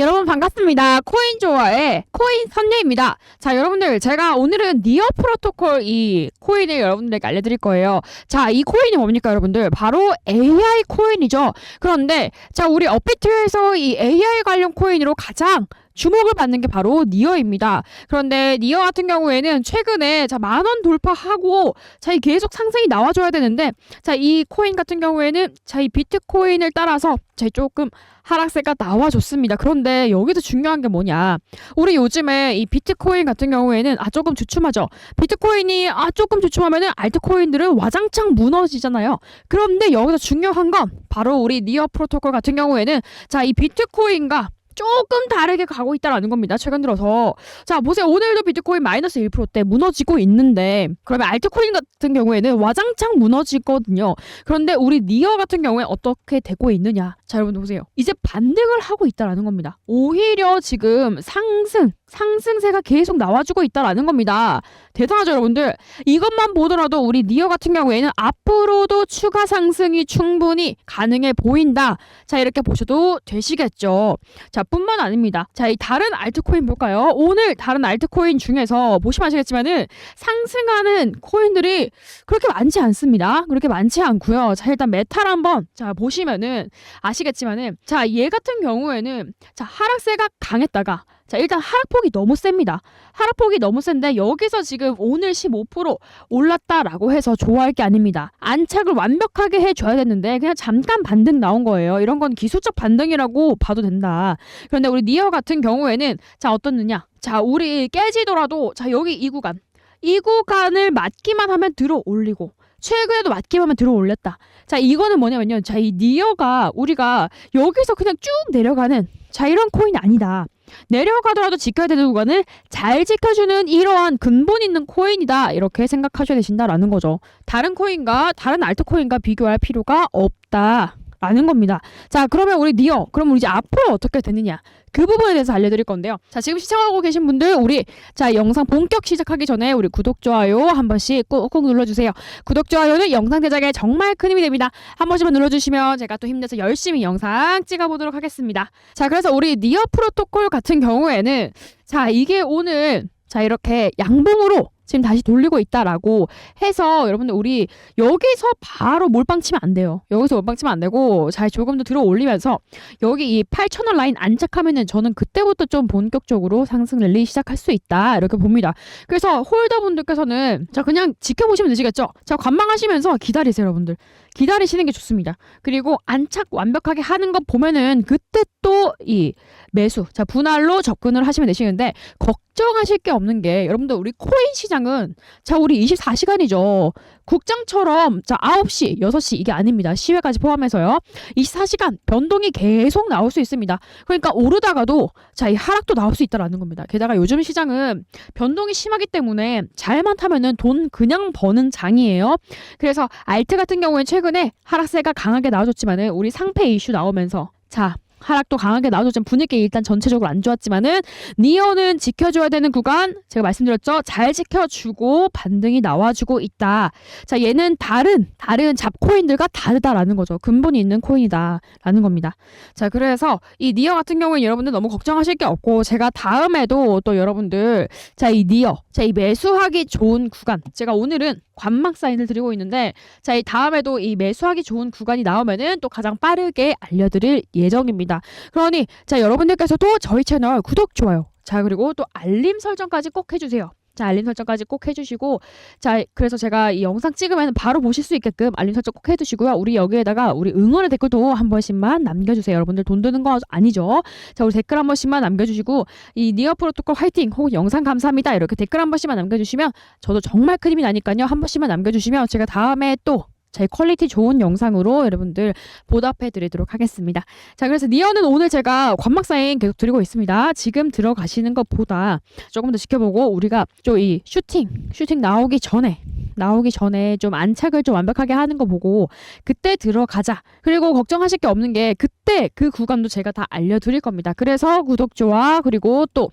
여러분 반갑습니다. 코인 좋아의 코인 선녀입니다. 자, 여러분들 제가 오늘은 니어 프로토콜 이 코인을 여러분들에게 알려드릴 거예요. 자, 이 코인이 뭡니까 여러분들? 바로 AI 코인이죠. 그런데 자, 우리 업비트에서 이 AI 관련 코인으로 가장 주목을 받는 게 바로 니어입니다. 그런데 니어 같은 경우에는 최근에 자, 만 원 돌파하고 자, 이 계속 상승이 나와줘야 되는데 자, 이 코인 같은 경우에는 자, 이 비트코인을 따라서 자, 조금 하락세가 나와줬습니다. 그런데 여기서 중요한 게 뭐냐. 우리 요즘에 이 비트코인 같은 경우에는 아 조금 주춤하죠. 비트코인이 아 조금 주춤하면은 알트코인들은 와장창 무너지잖아요. 그런데 여기서 중요한 건 바로 우리 니어 프로토콜 같은 경우에는 자 이 비트코인과 조금 다르게 가고 있다라는 겁니다. 최근 들어서. 자, 보세요. 오늘도 비트코인 마이너스 1%대 무너지고 있는데, 그러면 알트코인 같은 경우에는 와장창 무너지거든요. 그런데 우리 니어 같은 경우에 어떻게 되고 있느냐. 자, 여러분 보세요. 이제 반등을 하고 있다라는 겁니다. 오히려 지금 상승, 상승세가 계속 나와주고 있다라는 겁니다. 대단하죠, 여러분들? 이것만 보더라도 우리 니어 같은 경우에는 앞으로도 추가 상승이 충분히 가능해 보인다. 자, 이렇게 보셔도 되시겠죠. 자, 뿐만 아닙니다. 자, 이 다른 알트코인 볼까요? 오늘 다른 알트코인 중에서 보시면 아시겠지만은 상승하는 코인들이 그렇게 많지 않습니다. 그렇게 많지 않고요. 자, 일단 메탈 한번 자, 보시면은 아시겠지만은 자, 얘 같은 경우에는 자, 하락세가 강했다가 자, 일단 하락폭이 너무 셉니다. 하락폭이 너무 센데 여기서 지금 오늘 15% 올랐다라고 해서 좋아할 게 아닙니다. 안착을 완벽하게 해줘야 되는데 그냥 잠깐 반등 나온 거예요. 이런 건 기술적 반등이라고 봐도 된다. 그런데 우리 니어 같은 경우에는 자 어떻느냐? 자 우리 깨지더라도 자 여기 이 구간 이 구간을 맞기만 하면 들어 올리고 최근에도 맞기만 하면 들어 올렸다. 자 이거는 뭐냐면요. 자 이 니어가 우리가 여기서 그냥 쭉 내려가는 자 이런 코인이 아니다. 내려가더라도 지켜야 되는 구간을 잘 지켜주는 이러한 근본 있는 코인이다 이렇게 생각하셔야 되신다라는 거죠. 다른 코인과 다른 알트코인과 비교할 필요가 없다. 라는 겁니다. 자, 그러면 우리 니어, 그럼 우리 이제 앞으로 어떻게 되느냐? 그 부분에 대해서 알려드릴 건데요. 자, 지금 시청하고 계신 분들, 우리, 자, 영상 본격 시작하기 전에 우리 구독, 좋아요 한 번씩 꾹꾹 눌러주세요. 구독, 좋아요는 영상 제작에 정말 큰 힘이 됩니다. 한 번씩만 눌러주시면 제가 또 힘내서 열심히 영상 찍어보도록 하겠습니다. 자, 그래서 우리 니어 프로토콜 같은 경우에는, 자, 이게 오늘, 자, 이렇게 양봉으로 지금 다시 돌리고 있다라고 해서 여러분들 우리 여기서 바로 몰빵 치면 안 돼요. 여기서 몰빵 치면 안 되고 잘 조금 더 들어 올리면서 여기 이 8,000원 라인 안착하면은 저는 그때부터 좀 본격적으로 상승 랠리 시작할 수 있다. 이렇게 봅니다. 그래서 홀더분들께서는 자 그냥 지켜보시면 되시겠죠? 자 관망하시면서 기다리세요, 여러분들. 기다리시는 게 좋습니다. 그리고 안착 완벽하게 하는 것 보면은 그때 또 이 매수, 자 분할로 접근을 하시면 되시는데 걱정하실 게 없는 게 여러분들 우리 코인 시장은 자 우리 24시간이죠. 국장처럼 자 9시, 6시 이게 아닙니다. 시외까지 포함해서요. 24시간 변동이 계속 나올 수 있습니다. 그러니까 오르다가도 자 이 하락도 나올 수 있다라는 겁니다. 게다가 요즘 시장은 변동이 심하기 때문에 잘만 타면은 돈 그냥 버는 장이에요. 그래서 알트 같은 경우에 최근에 하락세가 강하게 나와줬지만은 우리 상패 이슈 나오면서 자 하락도 강하게 나와줬지만 분위기 일단 전체적으로 안 좋았지만은 니어는 지켜줘야 되는 구간 제가 말씀드렸죠? 잘 지켜주고 반등이 나와주고 있다. 자 얘는 다른 다른 잡코인들과 다르다라는 거죠. 근본이 있는 코인이다라는 겁니다. 자 그래서 이 니어 같은 경우는 여러분들 너무 걱정하실 게 없고 제가 다음에도 또 여러분들 자 이 니어 자 이 매수하기 좋은 구간. 제가 오늘은 관망 사인을 드리고 있는데 자 이 다음에도 이 매수하기 좋은 구간이 나오면은 또 가장 빠르게 알려드릴 예정입니다. 그러니 자 여러분들께서도 저희 채널 구독 좋아요. 자 그리고 또 알림 설정까지 꼭 해주세요. 자 알림 설정까지 꼭 해주시고 자 그래서 제가 이 영상 찍으면 바로 보실 수 있게끔 알림 설정 꼭 해두시고요. 우리 여기에다가 우리 응원의 댓글도 한 번씩만 남겨주세요. 여러분들 돈 드는 거 아니죠? 자 우리 댓글 한 번씩만 남겨주시고 이 니어 프로토콜 화이팅 혹은 영상 감사합니다 이렇게 댓글 한 번씩만 남겨주시면 저도 정말 큰 힘이 나니까요. 한 번씩만 남겨주시면 제가 다음에 또 제 퀄리티 좋은 영상으로 여러분들 보답해 드리도록 하겠습니다. 자, 그래서 니어는 오늘 제가 관막 사인 계속 드리고 있습니다. 지금 들어가시는 것보다 조금 더 지켜보고 우리가 좀 이 슈팅, 슈팅 나오기 전에 나오기 전에 좀 안착을 좀 완벽하게 하는 거 보고 그때 들어가자. 그리고 걱정하실 게 없는 게 그때 그 구간도 제가 다 알려드릴 겁니다. 그래서 구독, 좋아, 그리고 또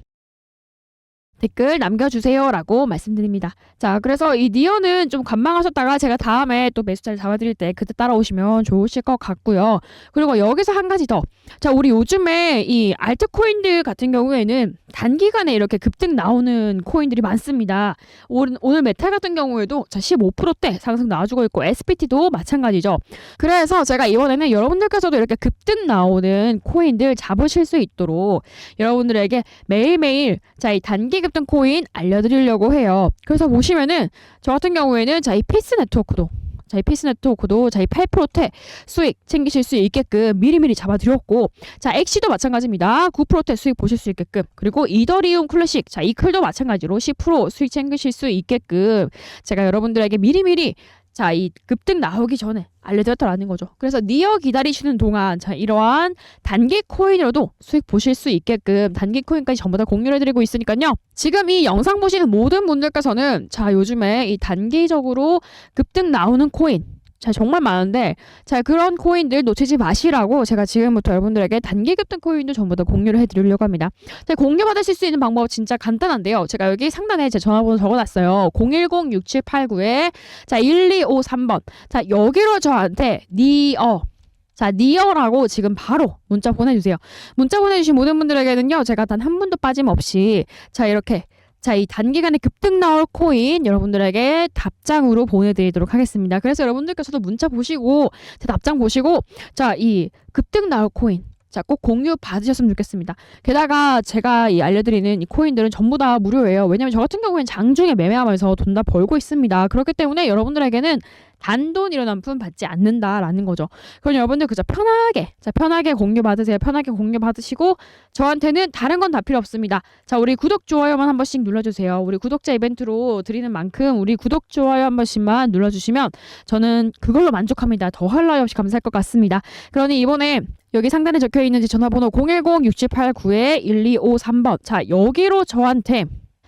댓글 남겨주세요라고 말씀드립니다. 자, 그래서 이 니어는 좀 관망하셨다가 제가 다음에 또 매수자를 잡아드릴 때 그때 따라오시면 좋으실 것 같고요. 그리고 여기서 한 가지 더. 자, 우리 요즘에 이 알트코인들 같은 경우에는 단기간에 이렇게 급등 나오는 코인들이 많습니다. 오늘, 오늘 메탈 같은 경우에도 자, 15%대 상승 나와주고 있고 SPT도 마찬가지죠. 그래서 제가 이번에는 여러분들께서도 이렇게 급등 나오는 코인들 잡으실 수 있도록 여러분들에게 매일매일 자, 이 단기 급등 코인 알려드리려고 해요. 그래서 보시면은 저 같은 경우에는 자, 이 피스 네트워크도 자, 이 피스 네트워크도 자, 이 8%대 수익 챙기실 수 있게끔 미리미리 잡아드렸고 자, 엑시도 마찬가지입니다. 9%대 수익 보실 수 있게끔 그리고 이더리움 클래식 자, 이 클도 마찬가지로 10% 수익 챙기실 수 있게끔 제가 여러분들에게 미리미리 자, 이 급등 나오기 전에 알려드렸다라는 거죠. 그래서 니어 기다리시는 동안 자, 이러한 단기 코인으로도 수익 보실 수 있게끔 단기 코인까지 전부 다 공유를 해드리고 있으니까요. 지금 이 영상 보시는 모든 분들께서는 자, 요즘에 이 단기적으로 급등 나오는 코인 자, 정말 많은데, 자, 그런 코인들 놓치지 마시라고 제가 지금부터 여러분들에게 단기 급등 코인도 전부 다 공유를 해드리려고 합니다. 자, 공유 받으실 수 있는 방법 진짜 간단한데요. 제가 여기 상단에 제 전화번호 적어놨어요. 010-6789에, 자, 1253번. 자, 여기로 저한테 니어, 자, 니어라고 지금 바로 문자 보내주세요. 문자 보내주신 모든 분들에게는요, 제가 단 한 분도 빠짐없이, 자, 이렇게 자, 이 단기간에 급등 나올 코인 여러분들에게 답장으로 보내드리도록 하겠습니다. 그래서 여러분들께서도 문자 보시고, 제 답장 보시고, 자, 이 급등 나올 코인. 자, 꼭 공유 받으셨으면 좋겠습니다. 게다가 제가 이 알려드리는 이 코인들은 전부 다 무료예요. 왜냐면 저 같은 경우에는 장중에 매매하면서 돈 다 벌고 있습니다. 그렇기 때문에 여러분들에게는 단돈이라는 품 받지 않는다라는 거죠. 그럼 여러분들 그저 편하게, 자, 편하게 공유 받으세요. 편하게 공유 받으시고, 저한테는 다른 건 다 필요 없습니다. 자, 우리 구독, 좋아요만 한 번씩 눌러주세요. 우리 구독자 이벤트로 드리는 만큼 우리 구독, 좋아요 한 번씩만 눌러주시면 저는 그걸로 만족합니다. 더할 나위 없이 감사할 것 같습니다. 그러니 이번에 여기 상단에 적혀 있는 제 전화번호 010-6789-1253번. 자, 여기로 저한테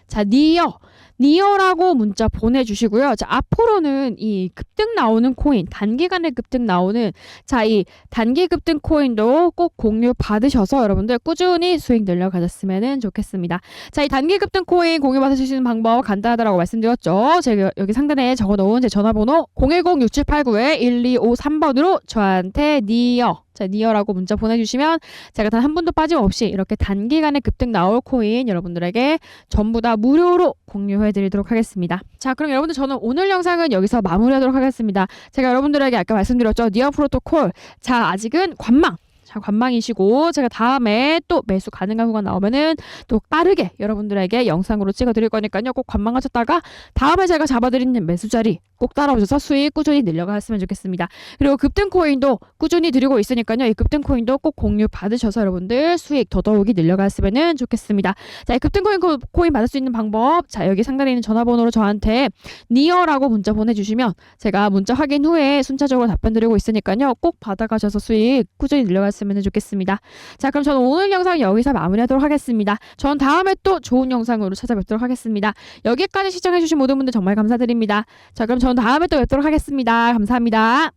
자, 니어 니어라고 문자 보내주시고요. 자, 앞으로는 이 급등 나오는 코인, 단기간에 급등 나오는, 자, 이 단기 급등 코인도 꼭 공유 받으셔서 여러분들 꾸준히 수익 늘려가셨으면 좋겠습니다. 자, 이 단기 급등 코인 공유 받으실 수 있는 방법 간단하다라고 말씀드렸죠. 제가 여기 상단에 적어 놓은 제 전화번호 010-6789-1253번으로 저한테 니어, 자, 니어라고 문자 보내주시면 제가 단 한 분도 빠짐없이 이렇게 단기간에 급등 나올 코인 여러분들에게 전부 다 무료로 공유해 드리도록 하겠습니다. 자, 그럼 여러분들 저는 오늘 영상은 여기서 마무리하도록 하겠습니다. 제가 여러분들에게 아까 말씀드렸죠. 니어 프로토콜. 자, 아직은 관망. 자, 관망이시고 제가 다음에 또 매수 가능한 구간 나오면은 또 빠르게 여러분들에게 영상으로 찍어 드릴 거니까요. 꼭 관망하셨다가 다음에 제가 잡아 드리는 매수 자리 꼭 따라오셔서 수익 꾸준히 늘려갔으면 좋겠습니다. 그리고 급등 코인도 꾸준히 드리고 있으니까요. 이 급등 코인도 꼭 공유 받으셔서 여러분들 수익 더더욱이 늘려갔으면 좋겠습니다. 자, 이 급등 코인 코- 코인 받을 수 있는 방법. 자, 여기 상단에 있는 전화번호로 저한테 니어라고 문자 보내 주시면 제가 문자 확인 후에 순차적으로 답변 드리고 있으니까요. 꼭 받아 가셔서 수익 꾸준히 늘려 갔으면 좋겠습니다. 자, 그럼 저는 오늘 영상 여기서 마무리하도록 하겠습니다. 전 다음에 또 좋은 영상으로 찾아뵙도록 하겠습니다. 여기까지 시청해주신 모든 분들 정말 감사드립니다. 자, 그럼 저는 다음에 또 뵙도록 하겠습니다. 감사합니다.